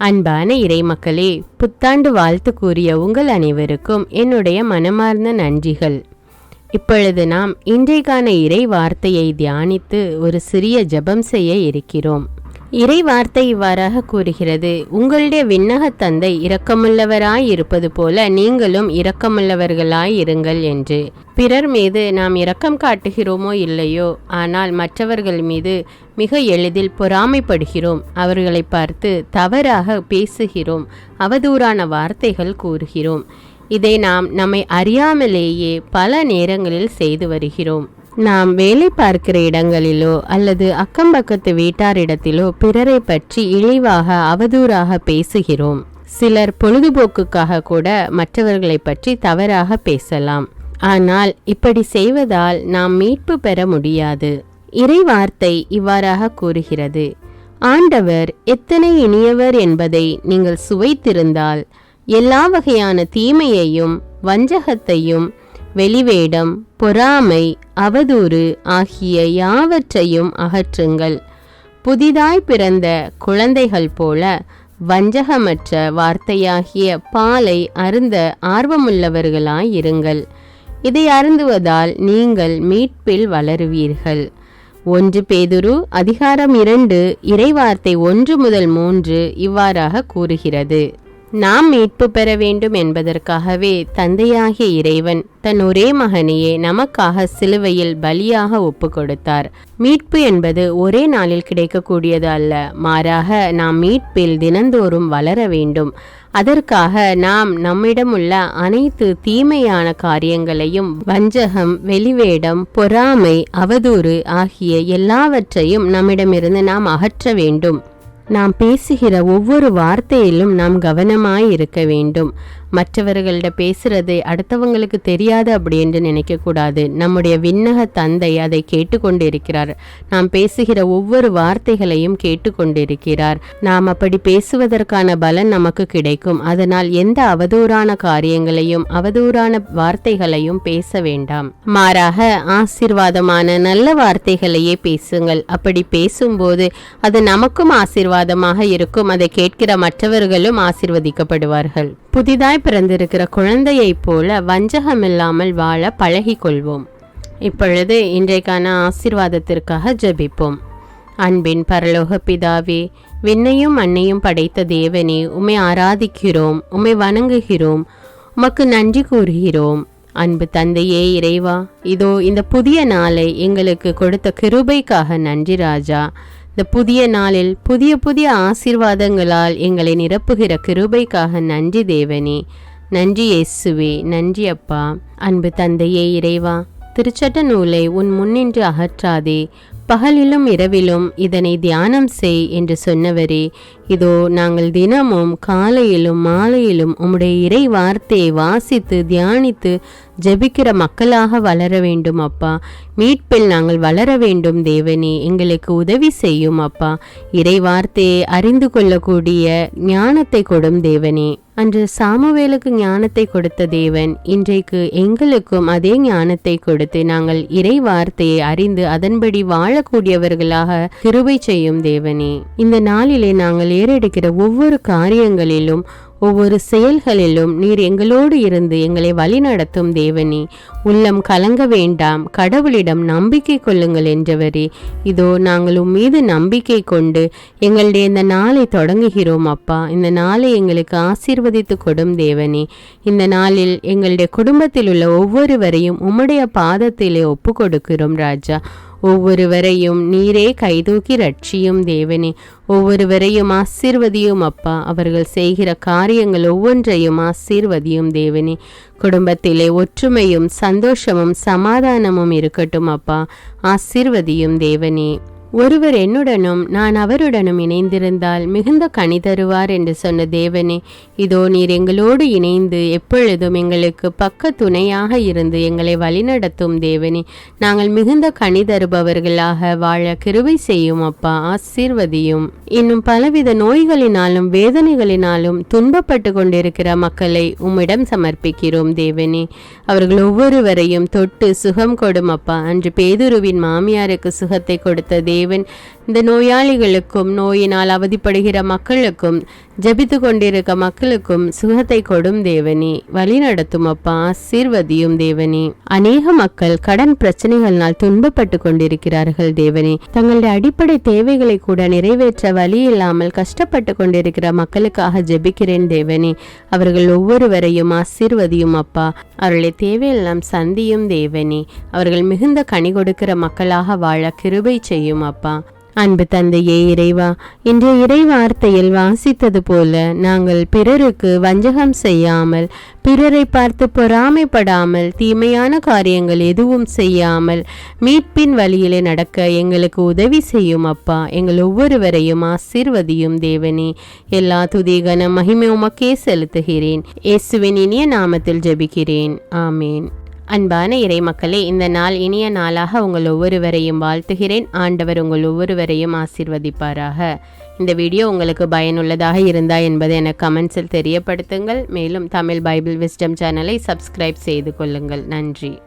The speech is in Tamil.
அன்பான இறைமக்களே புத்தாண்டு வாழ்த்து கூறிய உங்கள் அனைவருக்கும் என்னுடைய மனமார்ந்த நன்றிகள். இப்பொழுது நாம் இன்றைக்கான இறை வார்த்தையை தியானித்து ஒரு சிறிய ஜெபம் செய்ய இருக்கிறோம். இறை வார்த்தை இவ்வாறாக கூறுகிறது. உங்களுடைய விண்ணக தந்தை இரக்கமுள்ளவராய் இருப்பது போல நீங்களும் இரக்கமுள்ளவர்களாய் இருங்கள் என்று. பிறர் மீது நாம் இரக்கம் காட்டுகிறோமோ இல்லையோ ஆனால் மற்றவர்கள் மீது மிக எளிதில் பொறாமைப்படுகிறோம். அவர்களை பார்த்து தவறாக பேசுகிறோம். அவதூறான வார்த்தைகள் கூறுகிறோம். இதை நாம் நம்மை அறியாமலேயே பல நேரங்களில் செய்து வருகிறோம். நாம் வேலை பார்க்கிற இடங்களிலோ அல்லது அக்கம் பக்கத்து வீட்டாரிடத்திலோ பிறரை பற்றி இழிவாக அவதூறாக பேசுகிறோம். சிலர் பொழுதுபோக்குக்காக கூட மற்றவர்களை பற்றி தவறாக பேசலாம். ஆனால் இப்படி செய்வதால் நாம் மீட்பு பெற முடியாது. இறை வார்த்தை இவ்வாறாக கூறுகிறது. ஆண்டவர் எத்தனை இனியவர் என்பதை நீங்கள் சுவைத்திருந்தால் எல்லா வகையான தீமையையும் வஞ்சகத்தையும் வெளிவேடம் பொறாமை அவதூறு ஆகிய யாவற்றையும் அகற்றுங்கள். புதிதாய் பிறந்த குழந்தைகள் போல வஞ்சகமற்ற வார்த்தையாகிய பாலை அருந்த ஆர்வமுள்ளவர்களாய் இருங்கள். இதை அருந்துவதால் நீங்கள் மீட்பில் வளருவீர்கள். ஒன்று பேதுரு அதிகாரம் இரண்டு இறைவார்த்தை ஒன்று முதல் மூன்று இவ்வாறாக கூறுகிறது. நாம் மீட்பு பெற வேண்டும் என்பதற்காகவே தந்தையாகிய இறைவன் தன் ஒரே மகனையே நமக்காக சிலுவையில் பலியாக ஒப்பு கொடுத்தார். மீட்பு என்பது ஒரே நாளில் கிடைக்கக்கூடியது அல்ல. மாறாக நாம் மீட்பில் தினந்தோறும் வளர வேண்டும். அதற்காக நாம் நம்மிடமுள்ள அனைத்து தீமையான காரியங்களையும் வஞ்சகம் வெளிவேடம் பொறாமை அவதூறு ஆகிய எல்லாவற்றையும் நம்மிடமிருந்து நாம் அகற்ற வேண்டும். நாம் பேசுகிற ஒவ்வொரு வார்த்தையிலும் நாம் கவனமாய் இருக்க வேண்டும். மற்றவர்கள்ட பேசுறது அடுத்தவங்களுக்கு தெரியாது அப்படி என்று நினைக்கக்கூடாது. நம்முடைய விண்ணக தந்தை அதை கேட்டுக்கொண்டிருக்கிறார். நாம் பேசுகிற ஒவ்வொரு வார்த்தைகளையும் கேட்டுக்கொண்டிருக்கிறார். நாம் அப்படி பேசுவதற்கான பலன் நமக்கு கிடைக்கும். அதனால் எந்த அவதூறான காரியங்களையும் அவதூறான வார்த்தைகளையும் பேச வேண்டாம். மாறாக ஆசீர்வாதமான நல்ல வார்த்தைகளையே பேசுங்கள். அப்படி பேசும்போது அது நமக்கும் ஆசிர்வாதமாக இருக்கும். அதை கேட்கிற மற்றவர்களும் ஆசிர்வதிக்கப்படுவார்கள். புதிதாய் பிறந்திருக்கிற குழந்தையைப் போல வஞ்சகமில்லாமல் வாழ பழகி கொள்வோம் இப்பொழுது இன்றைக்கான ஆசிர்வாதத்திற்காக ஜெபிப்போம். அன்பின் பரலோக பிதாவே விண்ணையும் மண்ணையும் படைத்த தேவனே உம்மை ஆராதிக்கிறோம் உம்மை வணங்குகிறோம் உமக்கு நன்றி கூறுகிறோம். அன்பு தந்தையே இறைவா இதோ இந்த புதிய நாளை எங்களுக்கு கொடுத்த கிருபைக்காக நன்றி ராஜா. இந்த புதிய நாளில் புதிய புதிய ஆசீர்வாதங்களால் எங்களை நிரப்புகிற கிருபைக்காக நன்றி தேவனே. நன்றி இயேசுவே நன்றி அப்பா. அன்பு தந்தையே இறைவா திருச்சட்ட நூலை உன் முன்னின்று அகற்றாதே. பகலிலும் இரவிலும் இதனை தியானம் செய் என்று சொன்னவரே. இதோ நாங்கள் தினமும் காலையிலும் மாலையிலும் உம்முடைய இறை வார்த்தையை வாசித்து தியானித்து ஜெபிக்கிற மக்களாக வளர வேண்டும் அப்பா. மீட்பில் நாங்கள் வளர வேண்டும் தேவனே. எங்களுக்கு உதவி செய்யும் அப்பா. இறை வார்த்தையை அறிந்து கொள்ளக்கூடிய ஞானத்தை கொடும் தேவனே. அன்று சாமுவேலுக்கு ஞானத்தை கொடுத்த தேவன் இன்றைக்கு எங்களுக்கும் அதே ஞானத்தை கொடுத்து நாங்கள் இறை வார்த்தையை அறிந்து அதன்படி வாழக்கூடியவர்களாக கிருபை செய்யும் தேவனே. இந்த நாளிலே நாங்கள் ஏறெடுக்கிற ஒவ்வொரு காரியங்களிலும் ஒவ்வொரு செயல்களிலும் நீர் எங்களோடு இருந்து எங்களை வழிநடத்தும் தேவனே. உள்ளம் கலங்க வேண்டாம். கடவுளிடம் நம்பிக்கை கொள்ளுங்கள் என்றவரே. இதோ நாங்கள் மீது நம்பிக்கை கொண்டு எங்களுடைய இந்த நாளை தொடங்குகிறோம் அப்பா. இந்த நாளை எங்களுக்கு ஆசீர்வதித்து கொடும் தேவனே. இந்த நாளில் எங்களுடைய குடும்பத்தில் உள்ள ஒவ்வொருவரையும் உம்முடைய பாதத்திலே ஒப்பு கொடுக்கிறோம் ராஜா. ஒவ்வொருவரையும் நீரே கைதூக்கி ரட்சியும் தேவனே. ஒவ்வொருவரையும் ஆசீர்வதியும் அப்பா. அவர்கள் செய்கிற காரியங்கள் ஒவ்வொன்றையும் ஆசீர்வதியும் தேவனே. குடும்பத்திலே ஒற்றுமையும் சந்தோஷமும் சமாதானமும் இருக்கட்டும் அப்பா. ஆசீர்வதியும் தேவனே. ஒருவர் என்னுடனும் நான் அவருடனும் இணைந்திருந்தால் மிகுந்த கனி தருவார் என்று சொன்ன தேவனே. இதோ நீர் எங்களோடு இணைந்து எப்பொழுதும் எங்களுக்கு பக்க துணையாக இருந்து எங்களை வழிநடத்தும் தேவனே. நாங்கள் மிகுந்த கனி தருபவர்களாக வாழ கிருவை செய்யும் அப்பா ஆசீர்வதியும். இன்னும் பலவித நோய்களினாலும் வேதனைகளினாலும் துன்பப்பட்டு கொண்டிருக்கிற மக்களை உம்மிடம் சமர்ப்பிக்கிறோம் தேவனே. அவர்கள் ஒவ்வொருவரையும் தொட்டு சுகம் கொடும் அப்பா. அன்று பேதுருவின் மாமியாருக்கு சுகத்தை கொடுத்த தேவன் இந்த நோயாளிகளுக்கும் நோயினால் அவதிப்படுகிற மக்களுக்கும் ஜெபித்து கொண்டிருக்க மக்களுக்கும் சுகத்தை கொடும் தேவனி. வழி நடத்தும் அப்பா ஆசீர்வதியும் தேவனி. அநேக மக்கள் கடன் பிரச்சனைகளால் துன்பப்பட்டு கொண்டிருக்கிறார்கள் தேவனி. தங்களுடைய அடிப்படை தேவைகளை கூட நிறைவேற்ற வழி இல்லாமல் கஷ்டப்பட்டு கொண்டிருக்கிற மக்களுக்காக ஜெபிக்கிறேன் தேவனே. அவர்கள் ஒவ்வொருவரையும் ஆசீர்வதியும் அப்பா. அவருடைய தேவையெல்லாம் சந்தியும் தேவனி. அவர்கள் மிகுந்த கனி கொடுக்கிற மக்களாக வாழ கிருபை செய்யும் அப்பா. அன்பு தந்தையே இறைவா இன்றைய இறை வார்த்தையில் வாசித்தது போல நாங்கள் பிறருக்கு வஞ்சகம் செய்யாமல் பிறரை பார்த்து பொறாமைப்படாமல் தீமையான காரியங்கள் எதுவும் செய்யாமல் மீட்பின் வழியிலே நடக்க எங்களுக்கு உதவி செய்யும் அப்பா. எங்கள் ஒவ்வொருவரையும் ஆசீர்வதியும் தேவனே. எல்லா துதிகன மகிமை உமக்கே செலுத்துகிறேன். இயேசுவின் இனிய நாமத்தில் ஜெபிக்கிறேன். ஆமேன். அன்பான இறை மக்களே இந்த நாள் இனிய நாளாக உங்கள் ஒவ்வொருவரையும் வாழ்த்துகிறேன். ஆண்டவர் உங்கள் ஒவ்வொருவரையும் ஆசீர்வதிப்பாராக. இந்த வீடியோ உங்களுக்கு பயனுள்ளதாக இருந்தா என்பதை எனக்கு கமெண்ட்ஸில் தெரியப்படுத்துங்கள். மேலும் தமிழ் பைபிள் விஸ்டம் சேனலை சப்ஸ்கிரைப் செய்து கொள்ளுங்கள். நன்றி.